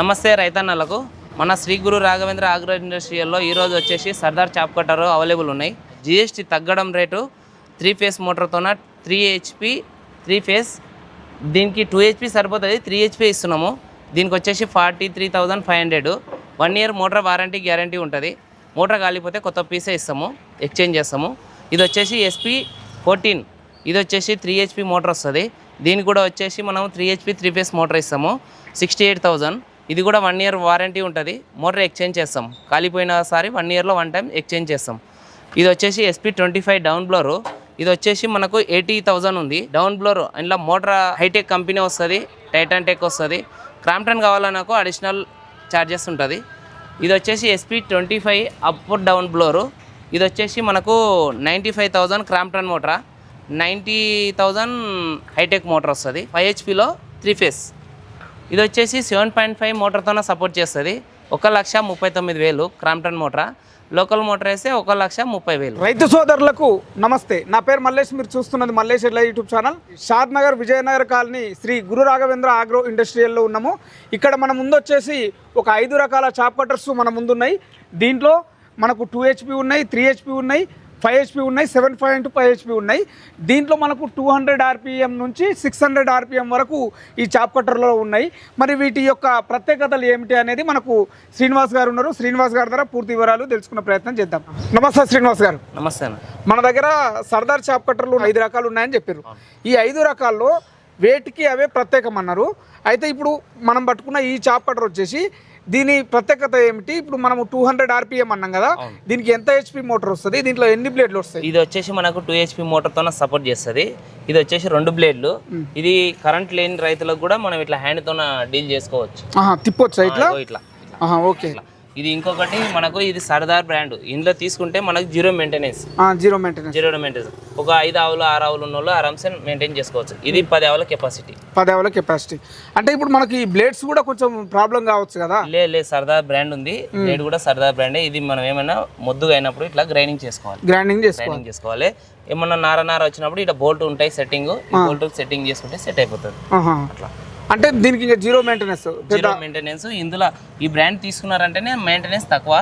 నమస్తే రైతన్నలకు. మన శ్రీ గురు రాఘవేంద్ర ఆగ్రో ఇండస్ట్రియల్లో ఈరోజు వచ్చేసి సర్దార్ చాప్ కట్టర్ అవైలబుల్ ఉన్నాయి. జిఎస్టీ తగ్గడం రేటు త్రీ ఫేస్ మోటార్తోన త్రీ హెచ్పి త్రీ ఫేస్. దీనికి టూ హెచ్పి సరిపోతుంది త్రీ హెచ్పి ఇస్తున్నాము. దీనికి వచ్చేసి forty three thousand five hundred. One year motor warranty guarantee ఉంటుంది. మోటార్ కాలిపోతే కొత్త పీసే ఇస్తాము ఎక్స్చేంజ్ చేస్తాము. ఇది వచ్చేసి ఎస్పీ ఫోర్టీన్. ఇది వచ్చేసి త్రీ హెచ్పి మోటార్ వస్తుంది. దీనికి కూడా వచ్చేసి మనం three HP three phase motor ఇస్తాము సిక్స్టీ ఎయిట్ థౌజండ్. ఇది కూడా వన్ ఇయర్ వారంటీ ఉంటుంది. మోటార్ ఎక్స్చేంజ్ చేస్తాం. కాలిపోయిన సారి వన్ ఇయర్లో వన్ టైం ఎక్స్చేంజ్ చేస్తాం. ఇది వచ్చేసి SP twenty five down blower ఇది వచ్చేసి మనకు ఎయిటీ థౌజండ్ ఉంది. డౌన్ బ్లోర్ ఇందులో మోటార్ హైటెక్ కంపెనీ వస్తుంది టైటాన్ టెక్ వస్తుంది. క్రాంప్టన్ కావాలన్నాకు అడిషనల్ ఛార్జెస్ ఉంటుంది. ఇది వచ్చేసి SP twenty five up down blower ఇది వచ్చేసి మనకు ninety five thousand Crompton motor ninety thousand hitech motor వస్తుంది ఫైవ్ హెచ్పిలో త్రీ ఫేస్ ఇది వచ్చేసి సెవెన్ పాయింట్ ఫైవ్ మోటార్తోనే సపోర్ట్ చేస్తుంది. ఒక లక్ష ముప్పై తొమ్మిది వేలు క్రాంప్టన్ మోటార్ లోకల్ మోటార్ వేస్తే ఒక లక్ష ముప్పై వేలు. రైతు సోదరులకు నమస్తే. నా పేరు మల్లేష్ మీరు చూస్తున్నది Mallesh YouTube channel. Shadnagar Vijayanagar colony Shri Guru Raghavendra agro ఇండస్ట్రియల్లో ఉన్నాము. ఇక్కడ మన ముందు వచ్చేసి ఒక ఐదు రకాల చాప్ కట్టర్స్ మన ముందున్నాయి. దీంట్లో మనకు టూ హెచ్పి ఉన్నాయి త్రీ హెచ్పి ఉన్నాయి. ఫైవ్ హెచ్పి ఉన్నాయి సెవెన్ పాయింట్ ఫైవ్ హెచ్పి ఉన్నాయి. దీంట్లో మనకు టూ హండ్రెడ్ ఆర్పిఎం నుంచి సిక్స్ హండ్రెడ్ ఆర్పిఎం వరకు ఈ చాప్ కట్టర్లో ఉన్నాయి. మరి వీటి యొక్క ప్రత్యేకతలు ఏమిటి అనేది మనకు శ్రీనివాస్ గారు ఉన్నారు. శ్రీనివాస్ గారి ద్వారా పూర్తి వివరాలు తెలుసుకునే ప్రయత్నం చేద్దాం. నమస్తే శ్రీనివాస్ గారు. నమస్తే మన దగ్గర సర్దార్ చాప్ కట్టర్లు ఐదు రకాలు ఉన్నాయని చెప్పారు. ఈ ఐదు రకాల్లో వేటికి అవే ప్రత్యేకం అన్నారు అయితే ఇప్పుడు మనం పట్టుకున్న ఈ చాప్ కట్టర్ వచ్చేసి దీని ప్రత్యేకత ఏమిటి? ఇప్పుడు మనము టూ హండ్రెడ్ ఆర్పిఎం అన్నాం కదా దీనికి ఎంత హెచ్పి మోటార్ వస్తుంది? దీంట్లో ఎన్ని బ్లేడ్లు వస్తాయి? ఇది వచ్చేసి మనకు టూ హెచ్పి మోటార్తో సపోర్ట్ చేస్తుంది. ఇది వచ్చేసి రెండు బ్లేడ్లు. ఇది కరెంట్ లేని రైతులకు కూడా మనం ఇట్లా హ్యాండ్తో డీల్ చేసుకోవచ్చు. తిప్పొచ్చా ఇట్లా? ఇట్లా. ఓకే. ఇట్లా. ఇది ఇంకొకటి మనకు ఇది సర్దార్ బ్రాండ్. ఇందులో తీసుకుంటే మనకు zero maintenance zero maintenance zero maintenance ఒక ఐదు ఆవులు ఆరు ఆవులు ఉన్న వాళ్ళు ఆరామ్సే మెయింటైన్ చేసుకోవచ్చు. ఇది పది ఆవుల కెపాసిటీ పది అవల కెపాసిటీ అంటే ఇప్పుడు మనకి బ్లేడ్స్ కూడా కొంచెం ప్రాబ్లం కావచ్చు కదా? లే లే సర్దార్ బ్రాండ్ ఉంది. బ్లేడ్ కూడా సర్దార్ బ్రాండే. ఇది మనం ఏమైనా మొద్దుగా అయినప్పుడు ఇట్లా గ్రైండింగ్ చేసుకోవాలి. గ్రైండింగ్ చేసుకోవాలి. గ్రైండింగ్ చేసుకోవాలి. ఏమన్నా నార నార వచ్చినప్పుడు ఇట్లా బోల్ట్ ఉంటాయి సెట్టింగ్ బోల్ట్ సెట్టింగ్ చేసుకుంటే సెట్ అయిపోతుంది. అట్లా. అంటే దీనికి ఇంకా జీరో మెయింటెనెన్స్ జీరో మెయింటెనెన్స్ ఇందులో ఈ బ్రాండ్ తీసుకున్నారంటేనే మెయింటెనెన్స్ తక్కువ.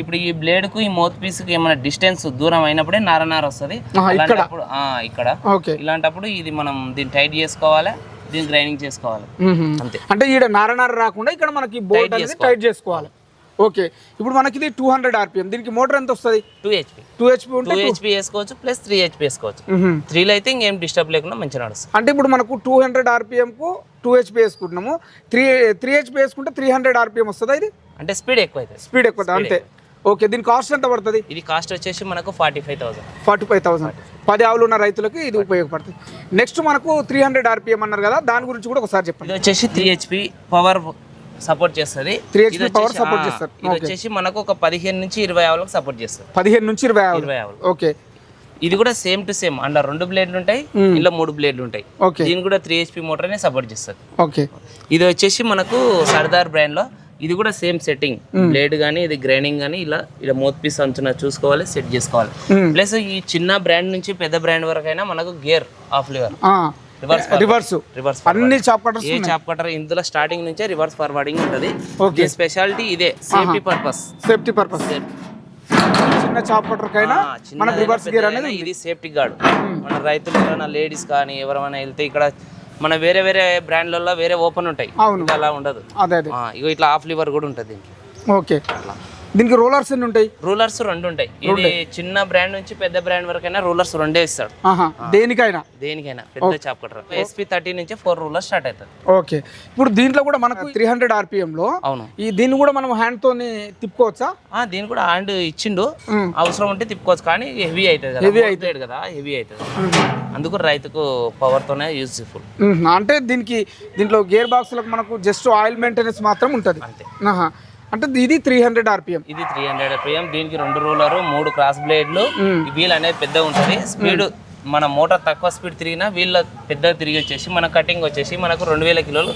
ఇప్పుడు ఈ బ్లేడ్కు ఈ మౌత్ పీస్కి ఏమైనా డిస్టెన్స్ దూరం అయినప్పుడే నార నార వస్తుంది. అలాంటప్పుడు ఆ, ఇక్కడ. ఇలాంటప్పుడు ఇది మనం దీన్ని టైట్ చేసుకోవాలి దీన్ని గ్రైండింగ్ చేసుకోవాలి. అంతే. అంటే ఈడ నార నార రాకుండా ఇక్కడ మనకి బోల్ట్ అనేది టైట్ చేసుకోవాలి. ఓకే. ఇప్పుడు మనకి ఇది టూ హండ్రెడ్ ఆర్పిఎం దీనికి మోటార్ ఎంత వస్తుంది two HP two HP two HP వేసుకోవచ్చు ప్లస్ త్రీ హెచ్పి వేసుకోవచ్చు. త్రీలో అయితే ఇంకేం డిస్టర్బ్ లేకుండా మంచిగా నడుస్తుంది. అంటే ఇప్పుడు మనకు టూ హండ్రెడ్ ఆర్పిఎంకు టూ హెచ్పి వేసుకుంటున్నాము. త్రీ త్రీ హెచ్పి వేసుకుంటే త్రీ హండ్రెడ్ ఆర్పిఎం వస్తుందా ఇది? అంటే స్పీడ్ ఎక్కువ అవుతుంది స్పీడ్ ఎక్కువ. అంతే ఓకే దీని కాస్ట్ ఎంత పడుతుంది? ఇది కాస్ట్ వచ్చేసి మనకు forty five thousand forty five thousand పది ఆవులు ఉన్న రైతులకి ఇది ఉపయోగపడుతుంది. నెక్స్ట్ మనకు త్రీ హండ్రెడ్ ఆర్పిఎం అన్నారు కదా దాని గురించి కూడా ఒకసారి చెప్పండి. ఇది వచ్చేసి త్రీ హెచ్పి పవర్ సపోర్ట్ చేస్తుంది. 3 HP ఇది వచ్చేసి- support ఆ, చేస్తారు. ఇది వచ్చేసి మనకు ఒక పదిహేను నుంచి ఇరవై ఆవులకు సపోర్ట్ చేస్తుంది. పదిహేను నుంచి ఇరవై ఆవులు. ఇరవై ఆవులు. ఓకే ఇది కూడా సేమ్ టు సేమ్ అందులో రెండు బ్లేడ్లు ఉంటాయి ఇలా మూడు బ్లేడ్లు ఉంటాయి. దీని కూడా త్రీ హెచ్పి మోటార్ అనే సపోర్ట్ చేస్తుంది. ఓకే ఇది వచ్చేసి మనకు సర్దార్ బ్రాండ్లో ఇది కూడా సేమ్ సెట్టింగ్ బ్లేడ్ కానీ ఇది గ్రైండింగ్ కానీ ఇలా ఇలా మోత్ పీస్ అంచున చూసుకోవాలి సెట్ చేసుకోవాలి. Hmm. ప్లస్ ఈ చిన్న బ్రాండ్ నుంచి పెద్ద బ్రాండ్ వరకు అయినా మనకు gear of lever reverse reverse అన్ని చాప్ కట్టర్స్ ఏ చాప్ కట్టర్ ఇందులో స్టార్టింగ్ నుంచే రివర్స్ ఫార్వర్డింగ్ ఉంటుంది. దీని స్పెషాలిటీ ఇదే సేఫ్టీ పర్పస్ సేఫ్టీ పర్పస్ చిన్న చాప్ కట్టర్ కైనా మనకు రివర్స్ గేర్ అనేది ఇది సేఫ్టీ గార్డ్ మన రైతులు ఎవరైనా లేడీస్ కానీ ఎవరైనా వెళ్తే ఇక్కడ మన వేరే వేరే బ్రాండ్లలో వేరే ఓపెన్ ఉంటాయి. అలా ఉండదు. ఇగో ఇట్లా ఆఫ్ లివర్ కూడా ఉంటుంది ఓకే దీనికి రోలర్స్ ఎన్ని ఉంటాయి? రూలర్స్ రెండు ఉంటాయి. ఇది చిన్న బ్రాండ్ నుంచి పెద్ద బ్రాండ్ వరకైనా రూలర్స్ రెండే ఇస్తాడు. దేనికైనా? దేనికైనా. పెద్ద చాప్ కట్టర్. ఎస్పీ థర్టీ నుంచి ఫోర్ రూలర్స్ స్టార్ట్ అవుతుంది. ఓకే. ఇప్పుడు దీంట్లో కూడా మనకు త్రీ హండ్రెడ్ ఆర్పిఎంలో అవును. ఈ దీన్ని కూడా మనం హ్యాండ్ తోని తిప్పుకోవచ్చా? ఆ, దీని కూడా హ్యాండ్ ఇచ్చిండు. అవసరం ఉంటే తిప్పుకోవచ్చు కానీ హెవీ అవుతుంది కదా. Heavy అవుతుంది. కదా హెవీ అవుతుంది. అందుకు రైతుకు పవర్ తోనే యూజ్ఫుల్. అంటే దీనికి దీంట్లో గేర్ బాక్స్లకు మనకు జస్ట్ ఆయిల్ మెయింటెనెన్స్ మాత్రం ఉంటుంది. అంతే. అంటే ఇది త్రీ హండ్రెడ్ ఆర్పిఎం ఇది త్రీ హండ్రెడ్ పిఎం దీనికి రెండు రూలర్ మూడు క్రాస్ బ్లేడ్లు వీల్ అనేది పెద్ద ఉంటుంది. స్పీడ్ మన మోటార్ తక్కువ స్పీడ్ తిరిగినా వీళ్ళ పెద్ద తిరిగి వచ్చేసి మన కటింగ్ వచ్చేసి మనకు రెండు వేల కిలోలు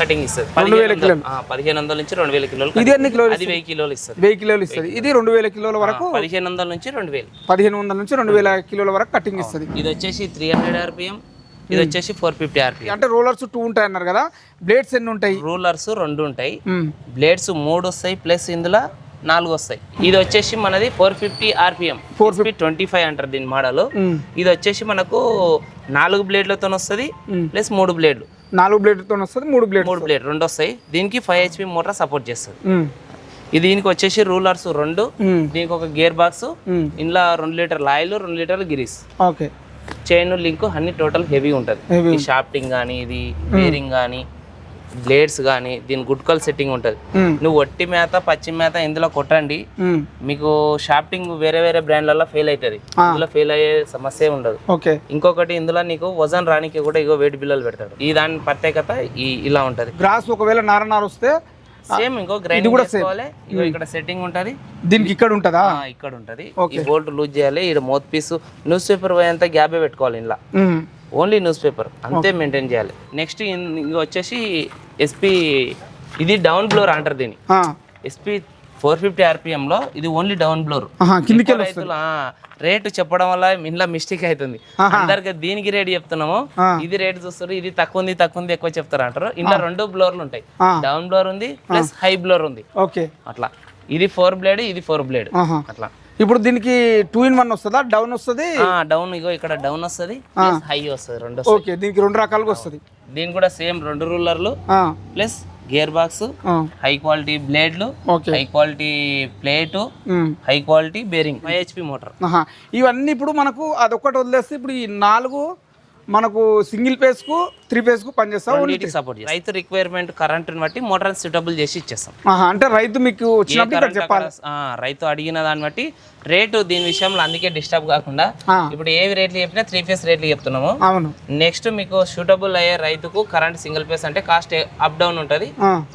కటింగ్ ఇస్తుంది. పదిహేను వందల. నుంచి రెండు వేల కిలోలు ఇది ఎన్ని కిలోలు అది వెయ్యి కిలోలు ఇస్తుంది. వెయ్యి కిలోలు ఇస్తుంది. ఇది రెండు వేల కిలోల వరకు పదిహేను వందల నుంచి రెండు వేలు. పదిహేను వందల నుంచి రెండు వేల కిలోల వరకు కటింగ్ ఇస్తుంది. ఇది వచ్చేసి త్రీ హండ్రెడ్ ఆర్పిఎం ఇది వచ్చేసి ఫోర్ ఫిఫ్టీ ఆర్పిఎం అంటే రోలర్స్ టూ ఉంటాయి అన్నారు కదా. బ్లేడ్స్ ఎన్ని ఉంటాయి? రూలర్స్ రెండు ఉంటాయి. బ్లేడ్స్ మూడు వస్తాయి ప్లస్ ఇందులో నాలుగు వస్తాయి. ఇది వచ్చేసి మనది four fifty RPM four fifty twenty five అంటారు దీని మోడల్. ఇది వచ్చేసి మనకు నాలుగు బ్లేడ్లతో వస్తుంది ప్లస్ మూడు బ్లేడ్లు నాలుగు బ్లేడ్తో వస్తుంది మూడు బ్లేడ్ మూడు బ్లేడ్ రెండు వస్తాయి. దీనికి ఫైవ్ హెచ్పి మోటార్ సపోర్ట్ చేస్తుంది. ఇది దీనికి వచ్చేసి రూలర్స్ రెండు. దీనికి ఒక గేర్ బాక్స్ ఇందులో రెండు లీటర్ల ఆయిల్ రెండు లీటర్ల గిరీస్ ఓకే. చైన్ లింక్ అన్ని టోటల్ హెవీ ఉంటుంది. ఈ షాఫ్టింగ్ కానీ ఇది బేరింగ్ కానీ బ్లేడ్స్ కానీ దీని గుట్కల్ సెట్టింగ్ ఉంటుంది. నువ్వు ఒట్టి మేత పచ్చి మేత ఇందులో కొట్టండి. మీకు షాఫ్టింగ్ వేరే వేరే బ్రాండ్లలో ఫెయిల్ అవుతుంది ఇందులో ఫెయిల్ అయ్యే సమస్య ఉండదు. ఓకే ఇంకొకటి ఇందులో నీకు వజన్ రానికి కూడా ఇగో వెయిట్ బిల్లలు పెడతాడు. ఈ దాని ప్రత్యేకత ఈ ఇలా ఉంటది. గ్రాస్ ఒకవేళ నార నార వస్తే సేమ్ ఇంకో గ్రైండింగ్ చేసుకోవాలి. ఇగో ఇక్కడ సెట్టింగ్ ఉంటది. దీనికి ఇక్కడ ఉంటుందా? ఆ, ఇక్కడ ఉంటది. ఈ బోల్ట్ లూజ్ చేయాలి ఇక్కడ మౌత్ పీస్ న్యూస్ పేపర్ పోయేంత గ్యాపే పెట్టుకోవాలి ఇంట్లో మ్మ్. ఓన్లీ న్యూస్ పేపర్ అంతే మెయింటైన్ చేయాలి. నెక్స్ట్ ఇంక వచ్చేసి ఎస్పీ ఇది డౌన్ బ్లోర్ అంటారు దీన్ని. ఎస్పీ ఫోర్ ఫిఫ్టీ ఆర్పిఎం లో ఇది ఓన్లీ డౌన్ బ్లోర్ రైతులు రేటు చెప్పడం వల్ల ఇంట్లో మిస్టేక్ అవుతుంది. అందరికి దీనికి రేట్ చెప్తున్నాము. ఇది రేట్ చూస్తారు ఇది తక్కువ ఉంది తక్కువ ఉంది ఎక్కువ చెప్తారు అంటారు. ఇంట్లో రెండు బ్లోర్లు ఉంటాయి. డౌన్ బ్లోర్ ఉంది ప్లస్ హై బ్లోర్ ఉంది. ఓకే. అట్లా. ఇది ఫోర్ బ్లేడ్ ఇది ఫోర్ బ్లేడ్. అట్లా. ఇప్పుడు దీనికి టూ ఇన్ వన్ వస్తుందా డౌన్ వస్తుంది? డౌన్ ఇగో ఇక్కడ డౌన్ వస్తుంది హై వస్తుంది రెండు. ఓకే దీనికి రెండు రకాలుగా వస్తుంది. దీని కూడా సేమ్ రెండు రూలర్లు plus gear box high quality బ్లేడ్లు high quality plate. High quality bearing HP motor. ఇవన్నీ ఇప్పుడు మనకు అదొక్కటి వదిలేస్తే ఇప్పుడు ఈ నాలుగు మనకు సింగిల్కు త్రీ కు పనిచేస్తాం సపోర్ట్ రైతు రిక్వైర్మెంట్ కరెంట్ని బట్టి మోటార్ సూటబుల్ చేసి ఇచ్చేస్తాం. అంటే రైతు మీకు వచ్చినప్పుడు చెప్పాలి. రైతు అడిగిన దాన్ని బట్టి రేటు దీని విషయంలో అందుకే డిస్టర్బ్ కాకుండా. ఇప్పుడు ఏవి రేట్లు చెప్పినా త్రీ ఫేస్ రేట్లు చెప్తున్నాము. అవును. నెక్స్ట్ మీకు సూటబుల్ అయ్యే రైతుకు కరెంట్ సింగిల్ ఫేస్ అంటే కాస్ట్ అప్ డౌన్ ఉంటుంది.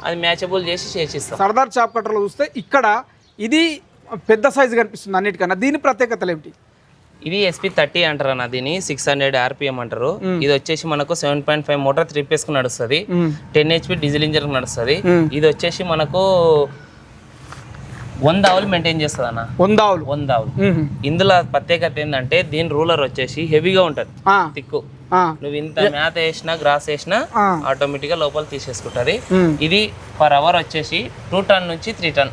అది మ్యాచబుల్ చేసి చేసిస్తాం. సర్దార్ చాప్ కట్టర్లో చూస్తే ఇక్కడ ఇది పెద్ద సైజు కనిపిస్తుంది అన్నిటికన్నా. దీని ప్రత్యేకతలు ఏమిటి? ఇది ఎస్పీ థర్టీ అంటారు అన్న దీని సిక్స్ హండ్రెడ్ ఆర్పిఎం అంటారు. ఇది వచ్చేసి మనకు seven point five motor three పేస్కు నడుస్తుంది. టెన్ హెచ్పి డీజిల్ ఇంజన్ నడుస్తుంది. ఇది వచ్చేసి మనకు వంద ఆవులు మెయింటైన్ చేస్తుంది అన్న వంద ఆవులు. వంద ఆవులు. ఇందులో ప్రత్యేకత ఏంటంటే దీని రూలర్ వచ్చేసి హెవీగా ఉంటుంది. తిక్కు నువ్వు ఇంత మేత వేసినా గ్రాస్ వేసినా. ఆటోమేటిక్గా లోపల తీసేసుకుంటది. ఇది పర్ అవర్ వచ్చేసి టూ టన్ నుంచి త్రీ టన్.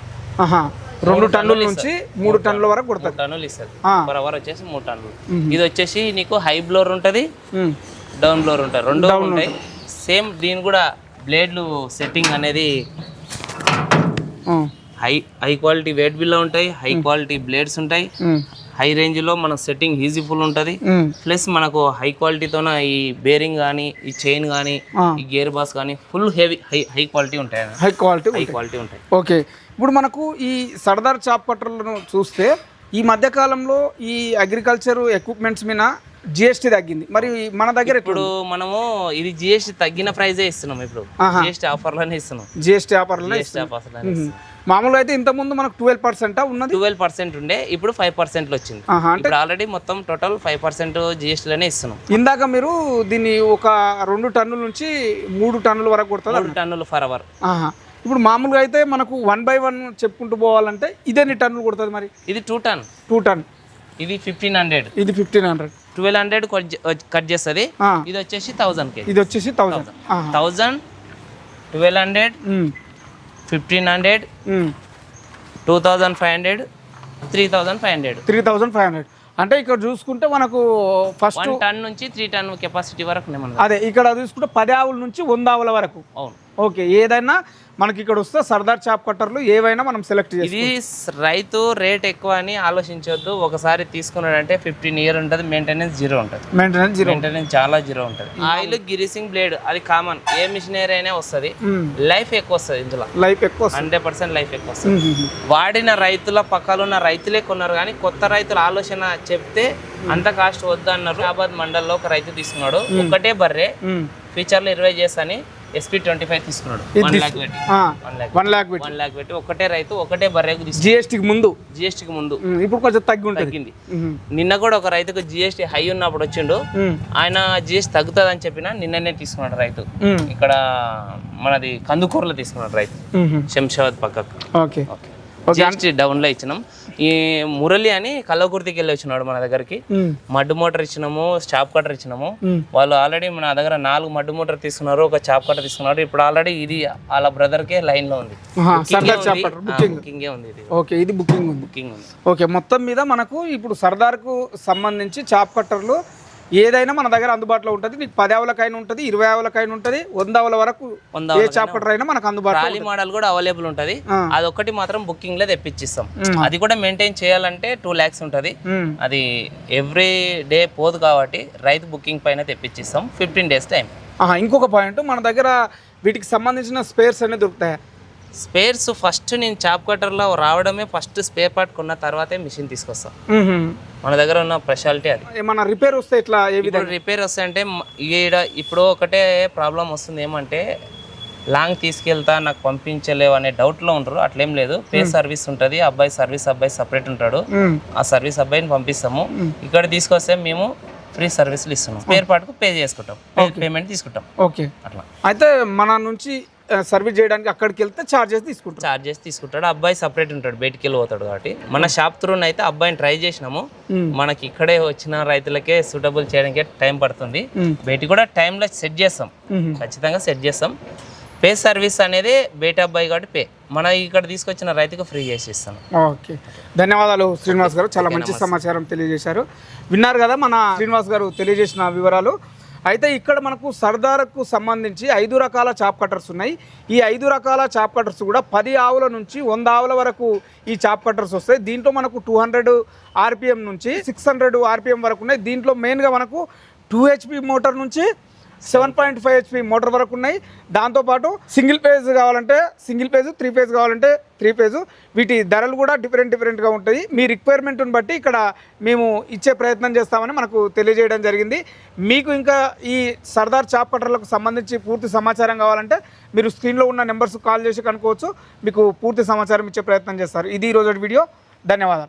రెండు టన్నుల నుంచి మూడు టన్నుల వరకు కొడతారు. టన్నులు ఇస్తుంది ఆ. పర్ అవర్ వచ్చేసి మూడు టన్నులు. ఇది వచ్చేసి నీకు హై బ్లోర్ ఉంటది. డౌన్ బ్లోర్ ఉంటాయి రెండు ఉంటాయి. సేమ్ దీని కూడా బ్లేడ్లు సెట్టింగ్ అనేది హై హై క్వాలిటీ వెయిట్ బిల్లో ఉంటాయి హై క్వాలిటీ బ్లేడ్స్ ఉంటాయి. హై రేంజ్లో మన సెట్టింగ్ ఈజీఫుల్ ఉంటుంది. మ్మ్. ప్లస్ మనకు హై క్వాలిటీతోన ఈ బేరింగ్ కానీ ఈ చైన్ కానీ. ఈ గేర్ బాస్ కానీ full heavy high high quality ఉంటాయి హై క్వాలిటీ హై క్వాలిటీ ఉంటాయి. ఓకే. ఇప్పుడు మనకు ఈ సర్దార్ చాప్ కట్టర్లను చూస్తే ఈ మధ్య కాలంలో ఈ అగ్రికల్చర్ ఎక్విప్మెంట్స్ మీద జిఎస్టీ తగ్గింది. మరి మన దగ్గర ఇప్పుడు మనము ఇది జిఎస్టీ తగ్గిన ప్రైజే ఇస్తున్నాం ఇప్పుడు. జిఎస్టీ ఆఫర్లోనే ఇస్తున్నాం. జిఎస్టీ ఆఫర్లో జిఎస్టీ ఆఫర్లోనే మామూలుగా అయితే ఇంత ముందు మనకు ట్వెల్వ్ పర్సెంటా ఉన్నది? ట్వెల్వ్ పర్సెంట్ ఉండే ఇప్పుడు ఫైవ్ పర్సెంట్ వచ్చింది. అంటే ఇప్పుడు ఆల్రెడీ మొత్తం టోటల్ ఫైవ్ పర్సెంట్ జిఎస్టీలోనే ఇస్తున్నాం. ఇందాక మీరు దీన్ని ఒక రెండు టన్నుల నుంచి మూడు టన్నుల వరకు కొడుతుంది మూడు టన్నులు ఫర్ అవర్ ఇప్పుడు మామూలుగా అయితే మనకు వన్ బై వన్ చెప్పుకుంటూ పోవాలంటే ఇదెన్ని టన్నులు కొడుతుంది మరి? ఇది టూ టన్ టూ టన్ ఇది ఫిఫ్టీన్ హండ్రెడ్ ఇది fifteen hundred twelve hundred cut చేస్తుంది. ఇది వచ్చేసి థౌజండ్ కే. ఇది వచ్చేసి thousand thousand twelve hundred fifteen hundred two thousand five hundred three thousand five hundred three thousand five hundred అంటే ఇక్కడ చూసుకుంటే మనకు ఫస్ట్ టన్ నుంచి త్రీ టన్ కెపాసిటీ వరకు. అదే ఇక్కడ చూసుకుంటే పది ఆవుల నుంచి వంద ఆవుల వరకు. అవును. ఓకే ఏదైనా మనకి ఇక్కడ వస్తే సర్దార్ చాప్ కట్టర్లు ఏవైనా మనం సెలెక్ట్ చేసి ఇది రైతు రేట్ ఎక్కువ అని ఆలోచించవద్దు ఒకసారి తీసుకున్నాడంటే ఫిఫ్టీన్ ఇయర్ ఉంటుంది మెయింటెనెన్స్ జీరో ఉంటుంది. మెయింటెనెన్స్ జీరో మెయింటెనెన్స్ చాలా జీరో ఉంటుంది. ఆయిల్ గిరిసింగ్ బ్లేడ్ అది కామన్ ఏ మిషనరీ అయినా వస్తుంది. లైఫ్ ఎక్కువ వస్తుంది ఇందులో. లైఫ్ ఎక్కువ హండ్రెడ్ పర్సెంట్ లైఫ్ ఎక్కువ వస్తుంది. మ్మ్. వాడిన రైతుల పక్కన ఉన్న రైతులే కొన్నారు కానీ కొత్త రైతుల ఆలోచన చెప్తే అంత కాస్ట్ వద్దు అన్నారు హైదరాబాద్ మండల్లో ఒక రైతు తీసుకున్నాడు. ఒకటే బర్రె. ఫ్యూచర్లో ఇరవై చేస్తాని ఎస్పీ ట్వంటీ ఫైవ్ తీసుకున్నాడు. వన్ లాక్ పెట్టి. వన్ లాక్ ల్యాక్ పెట్టి. వన్ పెట్టి. ఒకటే రైతు ఒకటే బర్రెకు జిఎస్టీకి ముందు. జిఎస్టీకి ముందు. ఇప్పుడు కొంచెం తగ్గి తగ్గింది. నిన్న కూడా ఒక రైతుకు జిఎస్టీ హై ఉన్నప్పుడు వచ్చిండు. ఆయన జిఎస్టీ తగ్గుతుంది అని చెప్పిన నిన్ననే తీసుకున్నాడు రైతు. ఇక్కడ మనది కందుకూరులో తీసుకున్నాడు రైతు. శంషాబాద్ పక్కకు. ఓకే. ఓకే. జిఎస్టీ డౌన్లో ఇచ్చినాం. ఈ మురళి అని కల్లకుర్తికి వెళ్ళి వచ్చినాడు మన దగ్గరికి. ఉమ్, మడ్డు మోటార్ ఇచ్చినాము చాప్ కట్టర్ ఇచ్చినాము. ఉమ్. వాళ్ళు ఆల్రెడీ మన దగ్గర నాలుగు మడ్డు మోటార్ తీసుకున్నారు ఒక చాప్ కట్టర్ తీసుకున్నారు. ఇప్పుడు ఆల్రెడీ ఇది వాళ్ళ బ్రదర్కే లైన్లో ఉంది. సర్దార్ చాప్ ఉంది. బుకింగ్ ఇది. ఓకే ఇది బుకింగ్ ఉంది. బుకింగ్ ఉంది. ఓకే మొత్తం మీద మనకు ఇప్పుడు సర్దార్కు సంబంధించి చాప్ కట్టర్లు ఏదైనా మన దగ్గర అందుబాటులో ఉంటుంది. నీకు పది ఆవులకైనా ఉంటుంది ఇరవై ఆవులకైనా ఉంటుంది వంద ఆవుల వరకు ఏ చాప్ కట్టర్ అయినా మనకు అందుబాటులో మోడల్ కూడా అవైలబుల్ ఉంటుంది. అదొక్కటి మాత్రం బుకింగ్లో తెప్పించిస్తాం. అది కూడా మెయింటైన్ చేయాలంటే టూ ల్యాక్స్ ఉంటుంది. అది ఎవ్రీ డే పోదు కాబట్టి రైతు బుకింగ్ పైన తెప్పించిస్తాం ఫిఫ్టీన్ డేస్ టైం. ఇంకొక పాయింట్ మన దగ్గర వీటికి సంబంధించిన స్పేర్స్ అన్ని దొరుకుతాయి? స్పేర్స్ ఫస్ట్ నేను చాప్ కట్టర్లో రావడమే ఫస్ట్ స్పేర్ పార్ట్ కొన్న తర్వాతే మిషన్ తీసుకొస్తాం. మన దగ్గర ఉన్న స్పెషాలిటీ అది. ఏమన్నా రిపేర్ వస్తే ఇట్లా ఇప్పుడు రిపేర్ వస్తాయంటే మ- ఈడ ఇప్పుడు ఒకటే ప్రాబ్లం వస్తుంది ఏమంటే లాంగ్ తీసుకెళ్తా నాకు పంపించలేవు అనే డౌట్లో ఉంటారు అట్లేం లేదు. పే సర్వీస్ ఉంటుంది అబ్బాయి సర్వీస్ అబ్బాయి సపరేట్ ఉంటాడు. ఆ సర్వీస్ అబ్బాయిని పంపిస్తాము. ఇక్కడ తీసుకొస్తే మేము ఫ్రీ సర్వీసులు ఇస్తున్నాం. స్పేర్ పార్ట్కు పే చేసుకుంటాం. పేమెంట్ తీసుకుంటాం. ఓకే. అట్లా. అయితే మన నుంచి సర్వీస్ చేయడానికి అక్కడికి వెళ్తే చార్జెస్ తీసుకుంటారు. చార్జెస్ తీసుకుంటాడు. అబ్బాయి సపరేట్ ఉంటాడు. బయటికి వెళ్ళి పోతాడు కాబట్టి. మన షాప్ త్రూ అయితే అబ్బాయిని ట్రై చేసినాము. మనకి ఇక్కడే వచ్చిన రైతులకే సూటబుల్ చేయడానికి టైం పడుతుంది. ఉమ్, బయటికి కూడా టైంలో సెట్ చేస్తాం. ఖచ్చితంగా సెట్ చేస్తాం. పే సర్వీస్ అనేది బయట అబ్బాయి కాబట్టి పే మన ఇక్కడ తీసుకొచ్చిన రైతుకు ఫ్రీ చేసి ఇస్తాం ఓకే ధన్యవాదాలు శ్రీనివాస్ గారు. చాలా మంచి సమాచారం తెలియజేశారు. విన్నారు కదా మన శ్రీనివాస్ గారు తెలియజేసిన వివరాలు. అయితే ఇక్కడ మనకు సర్దార్కు సంబంధించి ఐదు రకాల చాప్ కట్టర్స్ ఉన్నాయి. ఈ ఐదు రకాల చాప్ కట్టర్స్ కూడా పది ఆవుల నుంచి వంద ఆవుల వరకు ఈ చాప్ కట్టర్స్ వస్తాయి. దీంట్లో మనకు టూ హండ్రెడ్ ఆర్పిఎం నుంచి సిక్స్ హండ్రెడ్ ఆర్పిఎం వరకు ఉన్నాయి. దీంట్లో మెయిన్గా మనకు టూ హెచ్పి మోటార్ నుంచి seven point five HP motor వరకు ఉన్నాయి. దాంతోపాటు సింగిల్ పేజ్ కావాలంటే సింగిల్ పేజ్ త్రీ పేజ్ కావాలంటే త్రీ పేజు వీటి ధరలు కూడా డిఫరెంట్ డిఫరెంట్గా ఉంటాయి. మీ రిక్వైర్మెంట్ని బట్టి ఇక్కడ మేము ఇచ్చే ప్రయత్నం చేస్తామని మనకు తెలియజేయడం జరిగింది. మీకు ఇంకా ఈ సర్దార్ చాప్ కట్టర్లకు సంబంధించి పూర్తి సమాచారం కావాలంటే మీరు స్క్రీన్లో ఉన్న నెంబర్స్ కాల్ చేసి కనుక్కోవచ్చు. మీకు పూర్తి సమాచారం ఇచ్చే ప్రయత్నం చేస్తారు. ఇది ఈరోజు వీడియో. ధన్యవాదాలు.